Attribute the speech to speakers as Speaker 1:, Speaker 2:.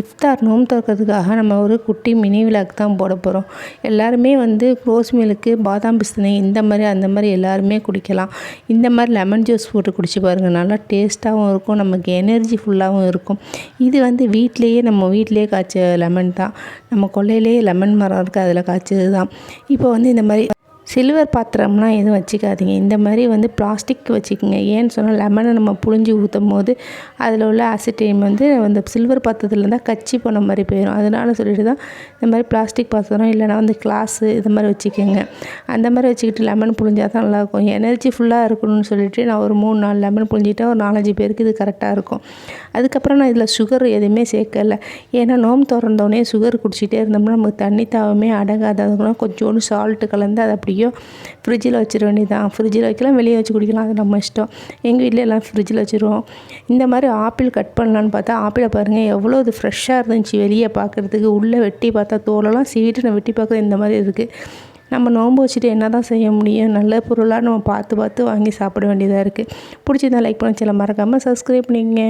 Speaker 1: இஃப்தார் நோம்பு திறக்கிறதுக்காக நம்ம ஒரு குட்டி மினி விளாக் தான் போட போகிறோம் எல்லாருமே வந்து ரோஸ் மில்க்கு பாதாம் பிஸ்தனை இந்த மாதிரி அந்த மாதிரி எல்லாருமே குடிக்கலாம். இந்த மாதிரி லெமன் ஜூஸ் போட்டு குடிச்சு பாருங்கள் நல்லா டேஸ்ட்டாகவும் இருக்கும். நமக்கு எனர்ஜி ஃபுல்லாகவும் இருக்கும். இது வந்து வீட்டிலையே நம்ம வீட்டிலையே காய்ச்ச லெமன் தான். நம்ம கொல்லையிலேயே லெமன் மரம் இருக்குது அதில் காய்ச்சது தான் இப்போ வந்து இந்த மாதிரி சில்வர் பாத்திரம்லாம் எதுவும் வச்சுக்காதீங்க. இந்த மாதிரி வந்து பிளாஸ்டிக் வச்சுக்கோங்க. ஏன்னு சொன்னால் லெமனை நம்ம புழிஞ்சு ஊற்றும் போது அதில் உள்ள அசிட்டேம் வந்து அந்த சில்வர் பாத்திரத்தில் இருந்தால் கச்சி போன மாதிரி போயிடும் அதனால சொல்லிட்டு தான் இந்த மாதிரி பிளாஸ்டிக் பாத்திரம் இல்லைனா வந்து கிளாஸு இது மாதிரி வச்சுக்கோங்க. அந்த மாதிரி வச்சுக்கிட்டு லெமன் புழிஞ்சா தான் நல்லாயிருக்கும். எனர்ஜி ஃபுல்லாக இருக்கணும்னு சொல்லிட்டு நான் ஒரு மூணு நாலு லெமன் புழிஞ்சிட்டேன் ஒரு நாலஞ்சு பேருக்கு இது கரெக்டாக இருக்கும். அதுக்கப்புறம் நான் இதில் சுகர் எதுவுமே சேர்க்கலை. ஏன்னா நோம் திறந்தோடனே சுகர் குடிச்சிட்டே இருந்தோம்னா நமக்கு தண்ணி தாவமே அடங்காத. கொஞ்சோண்டு சால்ட்டு கலந்து அதை அப்படியே ஃப்ரிட்ஜில் வச்சிட வேண்டியதான் ஃப்ரிட்ஜில் வைக்கலாம் வெளியே வச்சு குடிக்கலாம். அது நம்ம இஷ்டம். எங்கள் வீட்டில் எல்லாம் ஃப்ரிட்ஜில் வச்சுருவோம். இந்த மாதிரி ஆப்பிள் கட் பண்ணலான்னு பார்த்தா ஆப்பிளை பாருங்கள் எவ்வளோ இது ஃப்ரெஷ்ஷாக இருந்துச்சு வெளியே பார்க்குறதுக்கு. உள்ளே வெட்டி பார்த்தா தோலெல்லாம் சீவிட்டு நான் வெட்டி பார்க்குறது இந்த மாதிரி இருக்குது நம்ம நோன்பு வச்சுட்டு என்ன தான் செய்ய முடியும்? நல்ல பொருளாக நம்ம பார்த்து பார்த்து வாங்கி சாப்பிட வேண்டியதாக இருக்குது பிடிச்சிருந்தா லைக் பண்ண சில மறக்காமல் சப்ஸ்கிரைப் பண்ணிக்கங்க.